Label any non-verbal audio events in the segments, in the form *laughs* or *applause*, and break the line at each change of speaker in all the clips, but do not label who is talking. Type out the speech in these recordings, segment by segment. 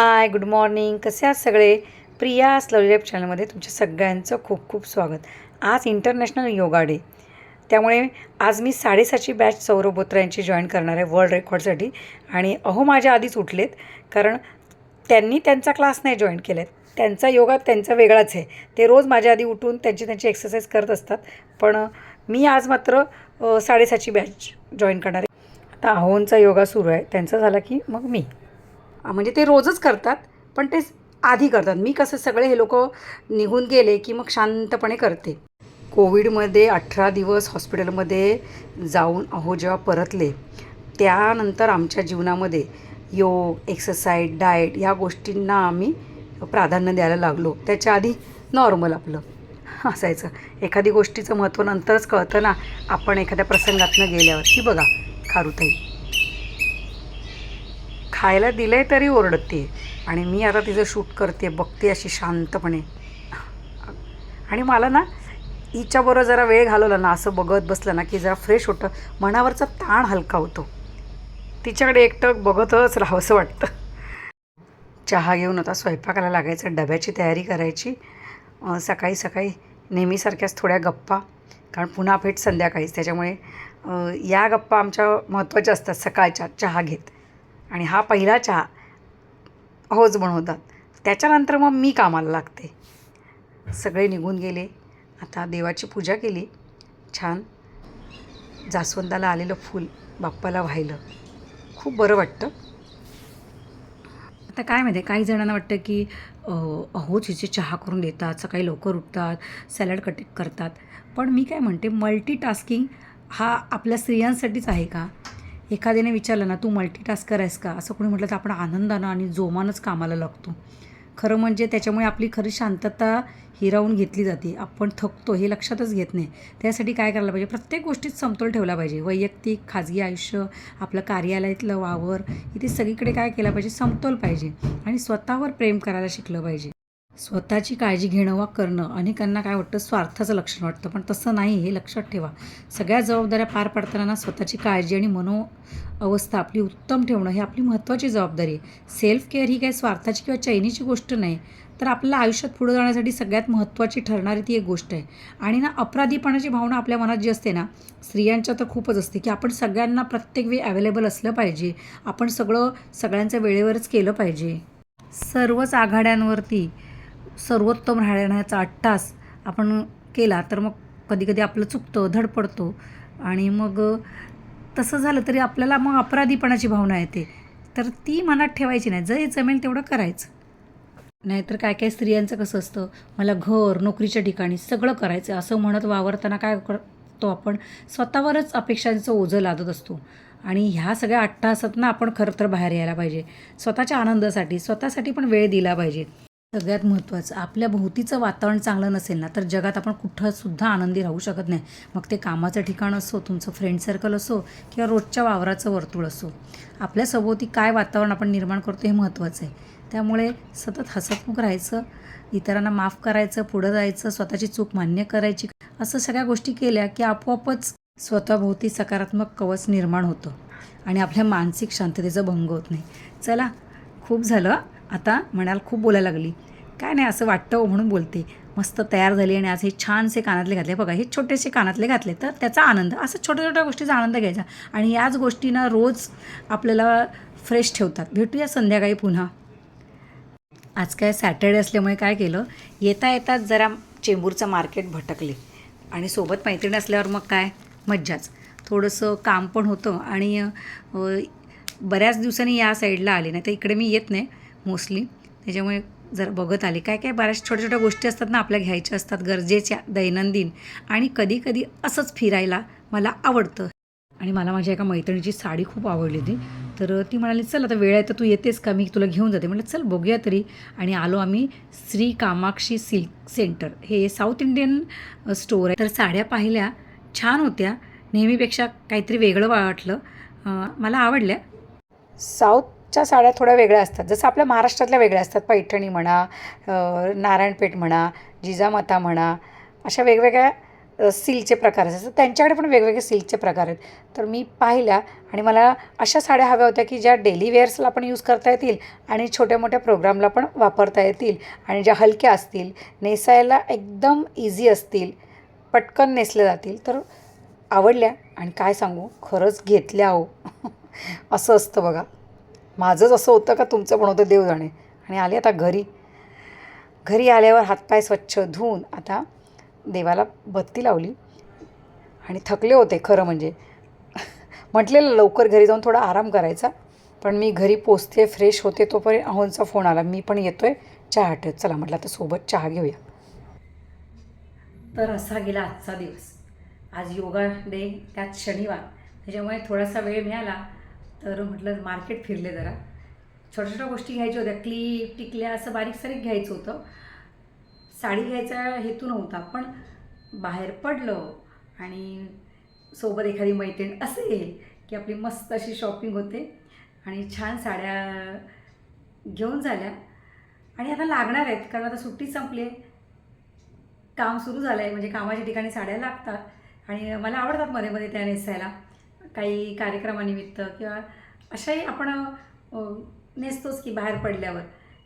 Hi good morning. कसे आहात सगळे? प्रिया स्लवली लाईफ चॅनलमध्ये तुमच्या सगळ्यांचं खूप खूप स्वागत. आज इंटरनॅशनल योगा डे. त्यामुळे आज मी साडेसातची बॅच सौरभ बोत्रा यांची जॉईन करणार आहे वर्ल्ड रेकॉर्डसाठी. आणि अहो माझ्या आधीच उठलेत कारण त्यांनी त्यांचा क्लास नाही जॉईन केला आहे त्यांचा योगा त्यांचा वेगळाच आहे. ते रोज माझ्या आधी उठून त्यांची त्यांची एक्सरसाइज करत असतात. पण मी आज मात्र साडेसाची साडेसातची बॅच जॉईन करणार आहे. आता अहोंचा योगा सुरू आहे. त्यांचा झाला की मग मी? म्हणजे ते रोजच करतात पण ते आधी करतात. मी कसं सगळे हे लोक निघून गेले की मग शांतपणे करते. कोविडमध्ये अठरा दिवस हॉस्पिटलमध्ये जाऊन अहो जेव्हा परतले त्यानंतर आमच्या जीवनामध्ये योग एक्सरसाइज डाएट ह्या गोष्टींना आम्ही प्राधान्य द्यायला लागलो. त्याच्या आधी नॉर्मल आपलं. असायचं. एखादी गोष्टीचं महत्त्व नंतरच कळतं ना आपण एखाद्या प्रसंगातनं गेल्यावर की बघा खारुताई. खायला दिलं आहे तरी ओरडते आणि मी आता तिचं शूट करते बघते अशी शांतपणे. आणि मला ना हिच्याबरोबर जरा वेळ घालवला ना असं बघत बसलं ना की जरा फ्रेश होतं. मनावरचा ताण हलका होतो. तिच्याकडे एकटक बघतच राहावंसं वाटतं. चहा घेऊन आता स्वयंपाकाला लागायचं डब्याची तयारी करायची. सकाळी सकाळी नेहमीसारख्याच थोड्या गप्पा. कारण पुन्हा भेट संध्याकाळीच. त्याच्यामुळे या गप्पा आमच्या महत्त्वाच्या असतात सकाळच्या चहा घेत. आणि हा पहिला चहा होच बनवतात. त्याच्यानंतर मग मी कामाला लागते. सगळे निघून गेले. आता देवाची पूजा केली. छान. जास्वंदाला आलेलं फूल बाप्पाला व्हायलं. खूप बरं वाटतं. आता काय माहिती काही जणांना वाटतं की अहो अहोच हिचे चहा करून देतात सकाळी लवकर उठतात सॅलड कट करतात. पण मी काय म्हणते मल्टीटास्किंग हा आपल्या स्त्रियांसाठीच आहे का? एखाद्याने विचारलं ना तू मल्टीटास्कर आहेस का? असं कोणी म्हटलं तर आपण आनंदानं आणि जोमानच कामाला लागतो. खरं म्हणजे त्याच्यामुळे आपली खरी शांतता हिरावून घेतली जाते. आपण थकतो हे लक्षातच घेत नाही. त्यासाठी काय करायला पाहिजे? प्रत्येक गोष्टीत समतोल ठेवला पाहिजे. वैयक्तिक खाजगी आयुष्य आपलं कार्यालयातलं वावर इथे सगळीकडे काय केलं पाहिजे? समतोल पाहिजे आणि स्वतःवर प्रेम करायला शिकलं पाहिजे. स्वतःची काळजी घेणं वा करणं अनेकांना काय वाटतं स्वार्थाचं लक्षण वाटतं. पण तसं नाही हे लक्षात ठेवा. सगळ्या जबाबदाऱ्या पार पाडताना स्वतःची काळजी आणि मनो अवस्था आपली उत्तम ठेवणं ही आपली महत्त्वाची जबाबदारी आहे. सेल्फ केअर ही काही स्वार्थाची किंवा चैनीची गोष्ट नाही तर आपल्या आयुष्यात पुढे जाण्यासाठी सगळ्यात महत्त्वाची ठरणारी ती एक गोष्ट आहे. आणि ना अपराधीपणाची भावना आपल्या मनात जी असते ना स्त्रियांच्या तर खूपच असते की आपण सगळ्यांना प्रत्येक वेळी अवेलेबल असलं पाहिजे. आपण सगळं सगळ्यांचं वेळेवरच केलं पाहिजे. सर्वच आघाड्यांवरती सर्वोत्तम राहण्याचा अट्टास आपण केला तर मग कधीकधी आपलं चुकतं धडपडतो आणि मग तसं झालं तरी आपल्याला मग अपराधीपणाची भावना येते. तर ती मनात ठेवायची नाही. जे जमेल तेवढं करायचं. नाहीतर काय काय स्त्रियांचं कसं असतं मला घर नोकरीच्या ठिकाणी सगळं करायचं असं म्हणत वावरताना काय करतो आपण? स्वतःवरच अपेक्षांचं ओझं लादत असतो. आणि ह्या सगळ्या अट्टाहासातनं आपण खरं तर बाहेर यायला पाहिजे. स्वतःच्या आनंदासाठी स्वतःसाठी पण वेळ दिला पाहिजे. सगळ्यात महत्त्वाचं आपल्या भोवतीचं वातावरण चांगलं नसेल ना तर जगात आपण कुठंसुद्धा आनंदी राहू शकत नाही. मग ते कामाचं ठिकाण असो तुमचं फ्रेंड सर्कल असो किंवा रोजच्या वावराचं वर्तुळ असो आपल्या सभोवती काय वातावरण आपण निर्माण करतो हे महत्त्वाचं आहे. त्यामुळे सतत हसतमुख राहायचं इतरांना माफ करायचं पुढं जायचं स्वतःची चूक मान्य करायची असं सगळ्या गोष्टी केल्या की आपोआपच स्वतःभोवती सकारात्मक कवच निर्माण होतं आणि आपल्या मानसिक शांततेचा भंग होत नाही. चला खूप झालं. आता म्हणाल खूप बोलायला लागली. काय नाही असं वाटतं हो म्हणून बोलते. मस्त तयार झाली आणि आज हे छानसे कानातले घातले. बघा हे छोटेसे कानातले घातले तर त्याचा आनंद असं छोट्या छोट्या गोष्टीचा आनंद घ्यायचा. आणि याच गोष्टींना रोज आपल्याला फ्रेश ठेवतात. भेटूया संध्याकाळी पुन्हा. आज काय सॅटर्डे असल्यामुळे काय केलं? येता येताच जरा चेंबूरचं मार्केट भटकले. आणि सोबत मैत्रिणी असल्यावर मग काय? मज्जाच. थोडंसं काम पण होतं आणि बऱ्याच दिवसांनी या साईडला आले. नाही तर इकडे मी येत नाही. मोस्टली. त्याच्यामुळे जरा बघत आले काय काय बऱ्याच छोट्या छोट्या गोष्टी असतात ना आपल्या घ्यायच्या असतात गरजेच्या दैनंदिन. आणि कधी कधी असंच फिरायला मला आवडतं. आणि मला माझ्या एका मैत्रिणीची साडी खूप आवडली होती. तर ती म्हणाली चल आता वेळ आहे तर तू येतेस का? मी तुला घेऊन जाते. म्हटलं चल बघूया तरी. आणि आलो आम्ही श्री कामाक्षी सिल्क सेंटर. हे साऊथ इंडियन स्टोअर आहे. तर साड्या पाहिल्या छान होत्या. नेहमीपेक्षा काहीतरी वेगळं वाटलं. मला आवडल्या. साऊथ च्या साड्या थोड्या वेगळ्या असतात. जसं आपल्या महाराष्ट्रातल्या वेगळ्या असतात. पैठणी म्हणा नारायणपेठ म्हणा जिजामाता म्हणा अशा वेगवेगळ्या सिल्कचे प्रकार असतात. त्यांच्याकडे पण वेगवेगळे सिल्कचे प्रकार आहेत. तर मी पाहिल्या आणि मला अशा साड्या हव्या होत्या की ज्या डेली वेअर्सला पण यूज करता येतील आणि छोट्या मोठ्या प्रोग्रामला पण वापरता येतील आणि ज्या हलक्या असतील नेसायला एकदम इझी असतील पटकन नेसल्या जातील. तर आवडल्या आणि काय सांगू? खरंच घेतल्या हो. *laughs* असं असतं बघा. माझंच असं होतं का तुमचं पण होतं देव जाणे आणि आले आता घरी. घरी आल्यावर हातपाय स्वच्छ धुवून आता देवाला बत्ती लावली. आणि थकले होते खरं म्हणजे. म्हटलेलं लवकर घरी जाऊन थोडा आराम करायचा. पण मी घरी पोचते फ्रेश होते तोपर्यंत अहोंचा फोन आला. मी पण येतो आहे चहा ठेव. चला म्हटलं आता सोबत चहा घेऊया. तर असा गेला आजचा दिवस. आज योगा डे त्यात शनिवार. त्याच्यामुळे थोडासा वेळ मिळाला. तर म्हटलं मार्केट फिरले जरा. छोट्या छोट्या गोष्टी घ्यायच्या होत्या. क्लिप टिकल्या असं बारीक सारीक घ्यायचं होतं. साडी घ्यायचा हेतू नव्हता पण बाहेर पडलो आणि सोबत एखादी मैत्रीण असेल की आपली मस्त अशी शॉपिंग होते आणि छान साड्या घेऊन झाल्या. आणि आता लागणार आहेत कारण आता सुट्टी संपली आहे. काम सुरू झालं आहे म्हणजे कामाच्या ठिकाणी साड्या लागतात. आणि मला आवडतात मध्ये मध्ये त्या नेसायला. काही कार्यक्रमानिमित्त किंवा अशाही आपण नेसतोच की बाहेर पडल्यावर.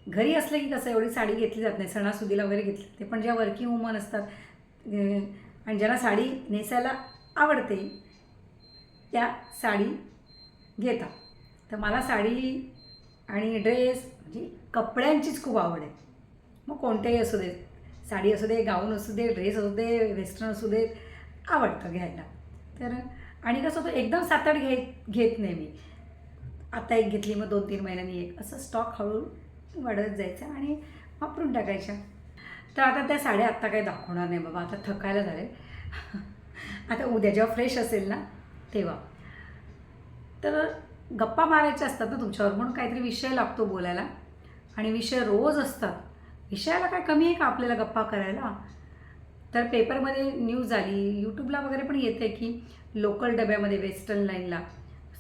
घरी असलं की कसं एवढी साडी घेतली जात नाही सणासुदीला वगैरे घेतली जाते पण ज्या वर्किंग वुमन असतात आणि ज्यांना साडी नेसायला आवडते त्या साडी घेतात. तर मला साडी आणि ड्रेस म्हणजे कपड्यांचीच खूप आवड आहे. मग कोणत्याही असू दे साडी असू दे गाऊन असू दे ड्रेस असू दे वेस्टर्न असू दे आवडतं घ्यायला. तर आणि कसं होतं एकदम सात आठ घे घेत नाही मी. आता एक घेतली मग दोन तीन महिन्यांनी एक. असं स्टॉक हळूहळू वाढत जायचं आणि वापरून टाकायच्या. तर आता त्या साड्या आत्ता काही दाखवणार नाही बाबा आता थकायला झाले. *laughs* आता उद्या जेव्हा फ्रेश असेल ना तेव्हा. तर गप्पा मारायच्या असतात ना तुमच्यावर म्हणून काहीतरी विषय लागतो बोलायला. आणि विषय रोज असतात. विषयाला काय कमी आहे का आपल्याला गप्पा करायला? तर पेपरमध्ये न्यूज आली यूट्यूबला वगैरे पण येते की लोकल डब्यामध्ये वेस्टर्न लाईनला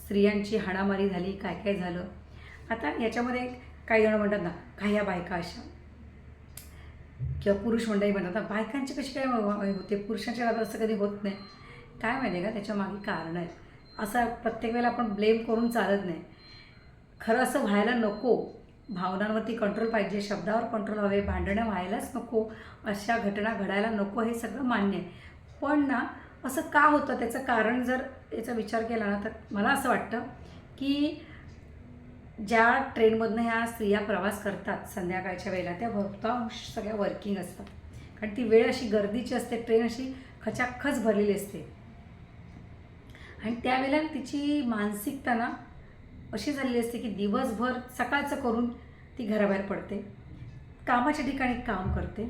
स्त्रियांची हाणामारी झाली काय काय झालं. आता याच्यामध्ये काही जण म्हणतात ना काही ह्या बायका अशा? किंवा पुरुष मंडळी म्हणतात ना बायकांची कशी काय होते? पुरुषांच्या बाबत असं कधी होत नाही. काय माहिती आहे का त्याच्यामागे कारण आहेत. असं प्रत्येक वेळेला आपण ब्लेम करून चालत नाही. खरं असं व्हायला नको. भावनांवरती कंट्रोल पाहिजे शब्दावर कंट्रोल हवे भांडणं व्हायलाच नको अशा घटना घडायला नको हे सगळं मान्य आहे. पण ना असं का होतं? त्याचं कारण जर याचा विचार केला ना तर मला असं वाटतं की ज्या ट्रेनमधनं ह्या स्त्रिया प्रवास करतात संध्याकाळच्या वेळेला त्या बहुतांश सगळ्या वर्किंग असतात. कारण ती वेळ अशी गर्दीची असते ट्रेन अशी खचाखच भरलेली असते. आणि त्यावेळेला तिची मानसिकता ना अशी झालेली असते की दिवसभर सकाळचं करून ती घराबाहेर पडते. कामाच्या ठिकाणी काम करते.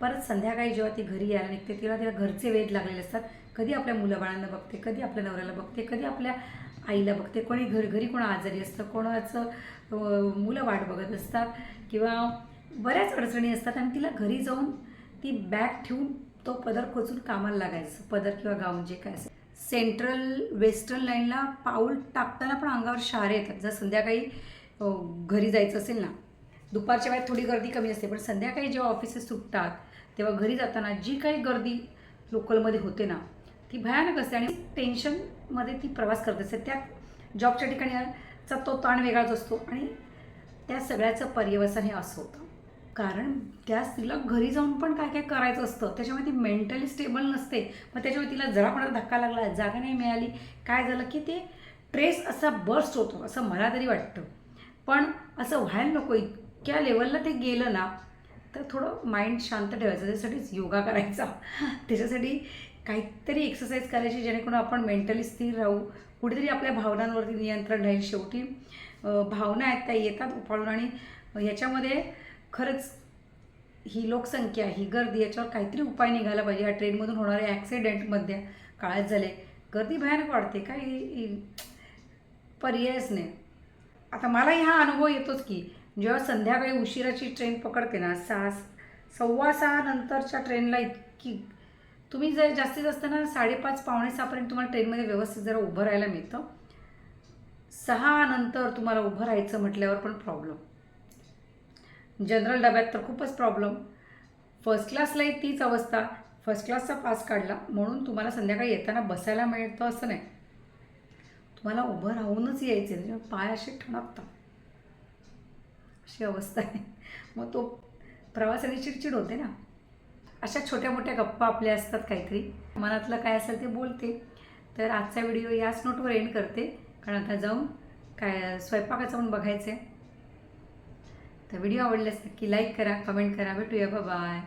परत संध्याकाळी जेव्हा ती घरी यायला निघते तेव्हा तिला घरचे वेध लागलेले असतात. कधी आपल्या मुलाबाळांना बघते कधी आपल्या नवऱ्याला बघते कधी आपल्या आईला बघते. कोणी घर घरी कोण आजारी असतं कोणाचं मुलं वाट बघत असतात किंवा बऱ्याच अडचणी असतात आणि तिला घरी जाऊन ती बॅग ठेवून तो पदर खोचून कामाला लागायचं. पदर किंवा गाऊन जे काय असेल. सेंट्रल वेस्टर्न लाईनला पाऊल टाकताना पण अंगावर शहारे येतात. जर संध्याकाळी घरी जायचं असेल ना दुपारच्या वेळेत थोडी गर्दी कमी असते. पण संध्याकाळी जेव्हा ऑफिसेस सुटतात तेव्हा घरी जाताना जी काही गर्दी लोकलमध्ये होते ना ती भयानक असते आणि टेन्शनमध्ये ती प्रवास करत असते. त्या जॉबच्या ठिकाणी चा तो ताण वेगळाच असतो आणि त्या सगळ्याचं पर्यवसन हे असं होतं. कारण त्या स्त्रीला घरी जाऊन पण काय काय करायचं असतं त्याच्यामुळे ती मेंटली स्टेबल नसते. मग त्याच्यामुळे तिला जरा कोणाला धक्का लागला जागा नाही मिळाली. काय झालं की ते ट्रेस असा बर्स्ट होतो असं मला तरी वाटतं. पण असं व्हायला नको इतक्या लेवलला ते गेलं ना तर थोडं माइंड शांत ठेवायचं त्याच्यासाठीच योगा करायचा. त्याच्यासाठी काहीतरी एक्सरसाइज करायची जेणेकरून आपण मेंटली स्थिर राहू. कुठेतरी आपल्या भावनांवरती नियंत्रण राहील. शेवटी भावना आहेत त्या येतात उफाळून आणि याच्यामध्ये खरंच ही लोकसंख्या ही गर्दी याच्यावर काहीतरी उपाय निघाला पाहिजे. या ट्रेनमधून होणारे ॲक्सिडेंटमध्ये काळात झाले. गर्दी भयानक वाढते काही पर्यायच नाही. आता मलाही हा अनुभव येतोच की जेव्हा संध्याकाळी उशिराची ट्रेन पकडते ना सहा सव्वा सहा नंतरच्या ट्रेनला इतकी तुम्ही जर जास्तीत जास्त ना साडेपाच पावणे सहापर्यंत तुम्हाला ट्रेनमध्ये व्यवस्थित जरा उभं राहायला मिळतं. सहा नंतर तुम्हाला उभं राहायचं म्हटल्यावर पण प्रॉब्लेम जनरल डब्यात तर खूपच प्रॉब्लेम फर्स्ट क्लासलाही तीच अवस्था. फर्स्ट क्लासचा पास काढला. म्हणून तुम्हाला संध्याकाळी येताना बसायला मिळतं असं नाही. तुम्हाला उभं राहूनच यायचं आहे म्हणजे पाय असे ठणकतात. अशी अवस्था आहे. मग तो प्रवासाने चिडचिड होते ना. अशा छोट्या मोठ्या गप्पा आपल्या असतात काहीतरी. मनातलं काय असेल ते बोलते. तर आजचा व्हिडिओ याच नोटवर एंड करते. कारण आता जाऊन काय स्वयंपाकाचं पण बघायचं आहे तर व्हिडिओ आवडल्यास नक्की लाईक करा कमेंट करा. भेटूया. बाय